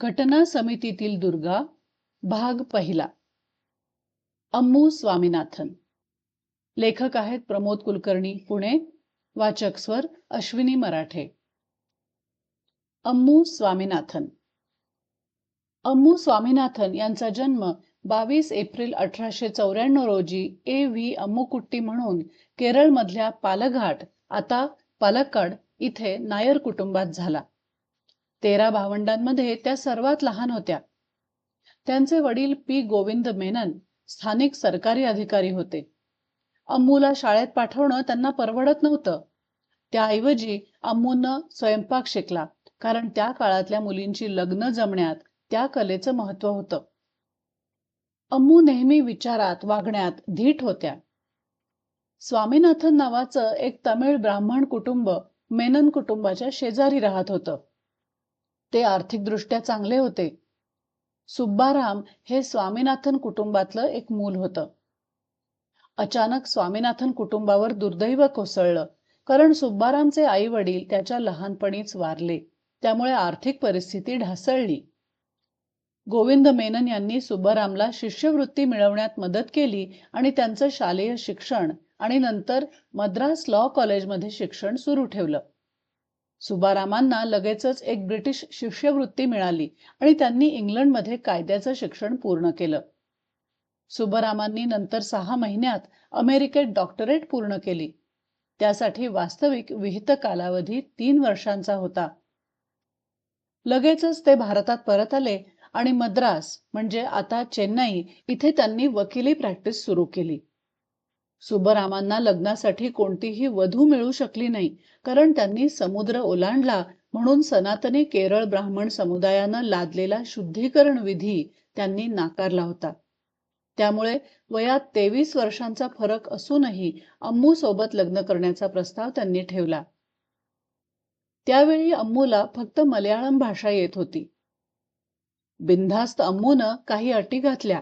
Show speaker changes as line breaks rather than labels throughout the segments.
घटना समितीतील दुर्गा भाग पहिला. अम्मू स्वामीनाथन. लेखक आहेत प्रमोद कुलकर्णी पुणे. वाचक स्वर अश्विनी मराठे. अम्मू स्वामीनाथन. अम्मू स्वामीनाथन यांचा जन्म बावीस एप्रिल अठराशे चौऱ्याण्णव रोजी ए व्ही अम्मुकुट्टी म्हणून केरळमधल्या पालघाट आता पालक्कड इथे नायर कुटुंबात झाला. तेरा भावंडांमध्ये त्या सर्वात लहान होत्या. त्यांचे वडील पी. गोविंद मेनन स्थानिक सरकारी अधिकारी होते. अम्मूला शाळेत पाठवणं त्यांना परवडत नव्हतं. त्याऐवजी अम्मूनं स्वयंपाक शिकला कारण त्या काळातल्या मुलींची लग्न जमण्यात त्या कलेचं महत्त्व होतं. अम्मू नेहमी विचारात वागण्यात धीट होत्या. स्वामीनाथन नावाचं एक तमिळ ब्राह्मण कुटुंब मेनन कुटुंबाच्या शेजारी राहत होतं. ते आर्थिकदृष्ट्या चांगले होते. सुब्बाराम हे स्वामीनाथन कुटुंबातलं एक मूल होतं. अचानक स्वामीनाथन कुटुंबावर दुर्दैव कोसळलं. कारण सुब्बारामचे आई वडील त्याच्या लहानपणीच वारले. त्यामुळे आर्थिक परिस्थिती ढासळली. गोविंद मेनन यांनी सुब्बारामला शिष्यवृत्ती मिळवण्यात मदत केली आणि त्यांचं शालेय शिक्षण आणि नंतर मद्रास लॉ कॉलेजमध्ये शिक्षण सुरू ठेवलं. सुबारामांना लगेचच एक ब्रिटिश शिष्यवृत्ती मिळाली आणि त्यांनी इंग्लंडमध्ये कायद्याचं शिक्षण पूर्ण केलं. सुबरामांनी नंतर सहा महिन्यात अमेरिकेत डॉक्टरेट पूर्ण केली. त्यासाठी वास्तविक विहित कालावधी तीन वर्षांचा होता. लगेचच ते भारतात परत आले आणि मद्रास म्हणजे आता चेन्नई इथे त्यांनी वकिली प्रॅक्टिस सुरू केली. सुबरामांना लग्नासाठी कोणतीही वधू मिळू शकली नाही कारण त्यांनी समुद्र ओलांडला म्हणून सनातनी केरळ ब्राह्मण समुदायानं लादलेला शुद्धीकरण विधी त्यांनी नाकारला होता. त्यामुळे वयात तेवीस वर्षांचा फरक असूनही अम्मू सोबत लग्न करण्याचा प्रस्ताव त्यांनी ठेवला. त्यावेळी अम्मूला फक्त मल्याळम भाषा येत होती. बिनधास्त अम्मूनं काही अटी घातल्या.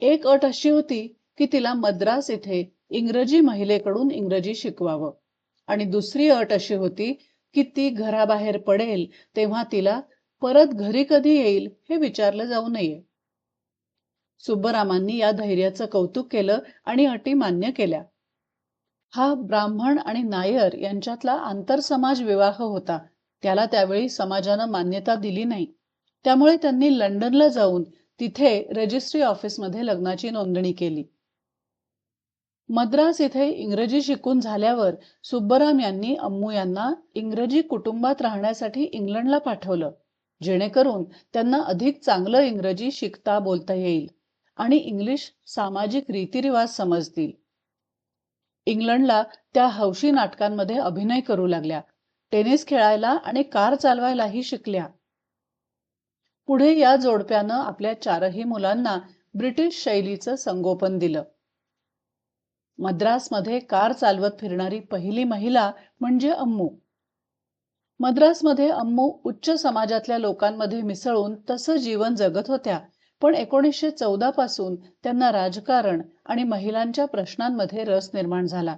एक अट अशी होती की तिला मद्रास इथे इंग्रजी महिलेकडून इंग्रजी शिकवावं. आणि दुसरी अट अशी होती की ती घराबाहेर पडेल तेव्हा तिला परत घरी कधी येईल हे विचारलं जाऊ नये. सुब्बरामांनी या धैर्याचं कौतुक केलं आणि अटी मान्य केल्या. हा ब्राह्मण आणि नायर यांच्यातला आंतरसमाज विवाह होता. त्याला त्यावेळी समाजानं मान्यता दिली नाही. त्यामुळे त्यांनी लंडनला जाऊन तिथे रजिस्ट्री ऑफिसमध्ये लग्नाची नोंदणी केली. मद्रास इथे इंग्रजी शिकून झाल्यावर सुब्बराम यांनी अम्मू यांना इंग्रजी कुटुंबात राहण्यासाठी इंग्लंडला पाठवलं जेणेकरून त्यांना अधिक चांगलं इंग्रजी शिकता बोलता येईल आणि इंग्लिश सामाजिक रीतिरिवाज समजतील. इंग्लंडला त्या हौशी नाटकांमध्ये अभिनय करू लागल्या टेनिस खेळायला आणि कार चालवायलाही शिकल्या. पुढे या जोडप्यानं आपल्या चारही मुलांना ब्रिटिश शैलीचं संगोपन दिलं. मद्रासमध्ये कार चालवत फिरणारी पहिली महिला म्हणजे अम्मू. मद्रासमध्ये अम्मू उच्च समाजातल्या लोकांमध्ये मिसळून तसं जीवन जगत होत्या पण एकोणीसशे चौदा पासून त्यांना राजकारण आणि महिलांच्या प्रश्नांमध्ये रस निर्माण झाला.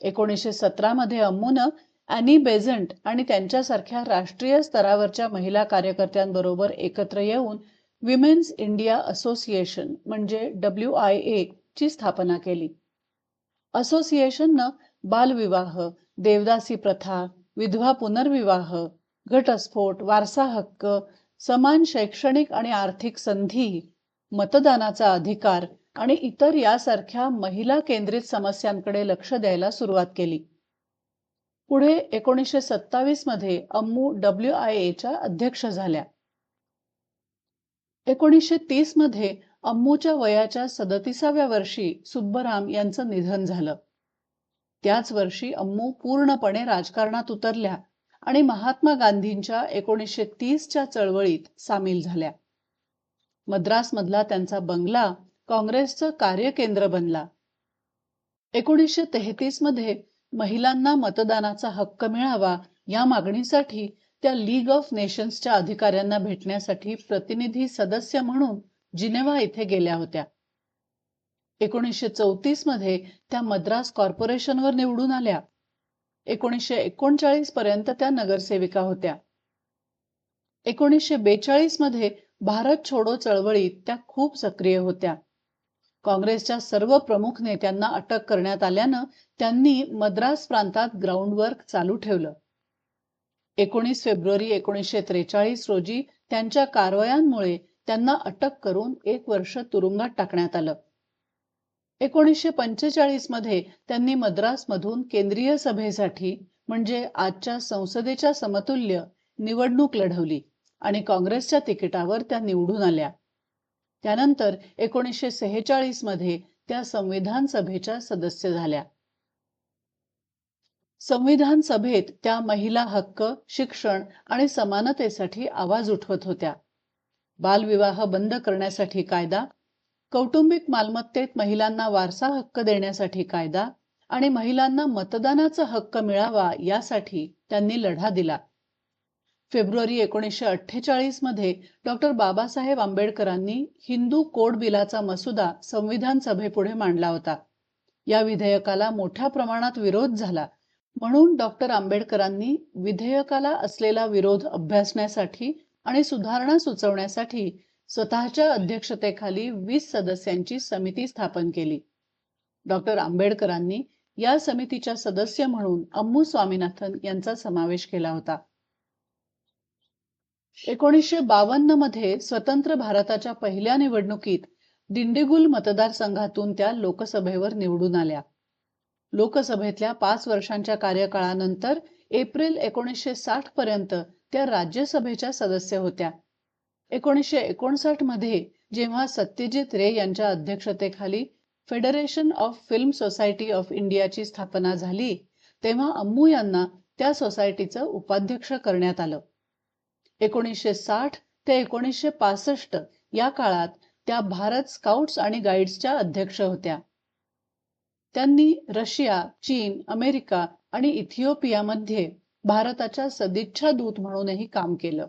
एकोणीसशे सतरामध्ये अम्मूनं अॅनी बेझंट आणि त्यांच्यासारख्या राष्ट्रीय स्तरावरच्या महिला कार्यकर्त्यांबरोबर एकत्र येऊन विमेन्स इंडिया असोसिएशन म्हणजे डब्ल्यू आय ए ची स्थापना केली. असोसिएशननं बालविवाह देवदासी प्रथा विधवा पुनर्विवाह घटस्फोट वारसा हक्क समान शैक्षणिक आणि आर्थिक संधी मतदानाचा अधिकार आणि इतर यासारख्या महिला केंद्रित समस्यांकडे लक्ष द्यायला सुरुवात केली. पुढे एकोणीसशे सत्तावीसमध्ये अम्मू डब्ल्यू आय एच्या अध्यक्ष झाल्या. एकोणीसशे तीसमध्ये अम्मूच्या वयाच्या सदतीसाव्या वर्षी सुब्बराम यांचं निधन झालं. त्याच वर्षी अम्मू पूर्णपणे राजकारणात उतरल्या आणि महात्मा गांधींच्या एकोणीसशे तीसच्या चळवळीत सामील झाल्या. मद्रासमधला त्यांचा बंगला काँग्रेसचं कार्यकेंद्र बनला. एकोणीसशे तेहतीसमध्ये महिलांना मतदानाचा हक्क मिळावा या मागणीसाठी त्या लीग ऑफ नेशन्सच्या अधिकाऱ्यांना भेटण्यासाठी प्रतिनिधी सदस्य म्हणून जिनेवा इथे गेल्या होत्या. एकोणीसशे चौतीसमध्ये त्या मद्रास कॉर्पोरेशनवर निवडून आल्या. एकोणीसशे एकोणचाळीस पर्यंत त्या नगरसेविका होत्या. एकोणीसशे बेचाळीसमध्ये भारत छोडो चळवळीत त्या खूप सक्रिय होत्या. काँग्रेसच्या सर्व प्रमुख नेत्यांना अटक करण्यात आल्यानं त्यांनी मद्रास प्रांतात ग्राउंड वर्क चालू ठेवलं. एकोणीस फेब्रुवारी एकोणीसशे त्रेचाळीस रोजी त्यांच्या कारवायांमुळे त्यांना अटक करून एक वर्ष तुरुंगात टाकण्यात आलं. एकोणीसशे पंचेचाळीसमध्ये त्यांनी मद्रासमधून केंद्रीय सभेसाठी म्हणजे आजच्या संसदेच्या समतुल्य निवडणूक लढवली आणि काँग्रेसच्या तिकिटावर त्या निवडून आल्या. त्यानंतर एकोणीसशे सेहेचाळीसमध्ये त्या संविधान सभेच्या सदस्य झाल्या. संविधान सभेत त्या महिला हक्क शिक्षण आणि समानतेसाठी आवाज उठवत होत्या. बालविवाह बंद करण्यासाठी कायदा कौटुंबिक मालमत्तेत महिलांना वारसा हक्क देण्यासाठी कायदा आणि महिलांना मतदानाचा हक्क मिळावा यासाठी त्यांनी लढा दिला. फेब्रुवारी एकोणीसशे अठ्ठेचाळीसमध्ये डॉक्टर बाबासाहेब आंबेडकरांनी हिंदू कोड बिलाचा मसुदा संविधान सभेपुढे मांडला होता. या विधेयकाला मोठ्या प्रमाणात विरोध झाला म्हणून डॉक्टर आंबेडकरांनी विधेयकाला असलेला विरोध अभ्यासण्यासाठी आणि सुधारणा सुचवण्यासाठी स्वतःच्या अध्यक्षतेखाली वीस सदस्यांची समिती स्थापन केली. डॉक्टर आंबेडकरांनी या समितीच्या सदस्य म्हणून अम्मू स्वामीनाथन यांचा समावेश केला होता. एकोणीसशे बावन्नमध्ये स्वतंत्र भारताच्या पहिल्या निवडणुकीत दिंडीगुल मतदारसंघातून त्या लोकसभेवर निवडून आल्या. लोकसभेतल्या पाच वर्षांच्या कार्यकाळानंतर एप्रिल एकोणीसशे साठ पर्यंत त्या राज्यसभेच्या सदस्य होत्या. एकोणीसशे एकोणसाठमध्ये जेव्हा सत्यजित रे यांच्या अध्यक्षतेखाली federation of film society of इंडियाची स्थापना झाली तेव्हा अम्मू यांना त्या सोसायटीचं उपाध्यक्ष करण्यात आलं. एकोणीसशे साठ ते एकोणीसशे पासष्ट या काळात त्या भारत स्काउट्स आणि गाईड्सच्या अध्यक्ष होत्या. त्यांनी रशिया चीन अमेरिका आणि इथिओपियामध्ये भारताच्या सदिच्छा दूत म्हणूनही काम केलं.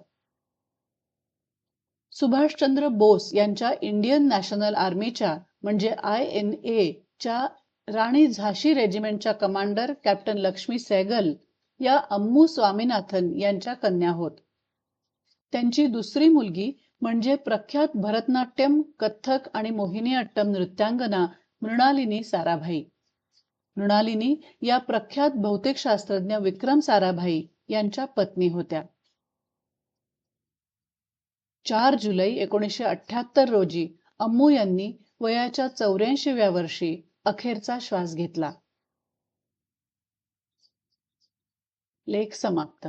सुभाषचंद्र बोस यांच्या इंडियन नॅशनल आर्मीच्या म्हणजे आय एन ए च्या राणी झाशी रेजिमेंटच्या कमांडर कॅप्टन लक्ष्मी सैगल या अम्मू स्वामीनाथन यांच्या कन्या होत. त्यांची दुसरी मुलगी म्हणजे प्रख्यात भरतनाट्यम कथ्थक आणि मोहिनी अट्टम नृत्यांगना मृणालिनी साराभाई. मृणालिनी या प्रख्यात बहुतेकशास्त्रज्ञ विक्रम साराभाई यांच्या पत्नी होत्या. चार जुलै एकोणीसशे अठ्याहत्तर रोजी अम्मू यांनी वयाच्या चौऱ्याऐंशीव्या वर्षी अखेरचा श्वास घेतला. लेख समाप्त.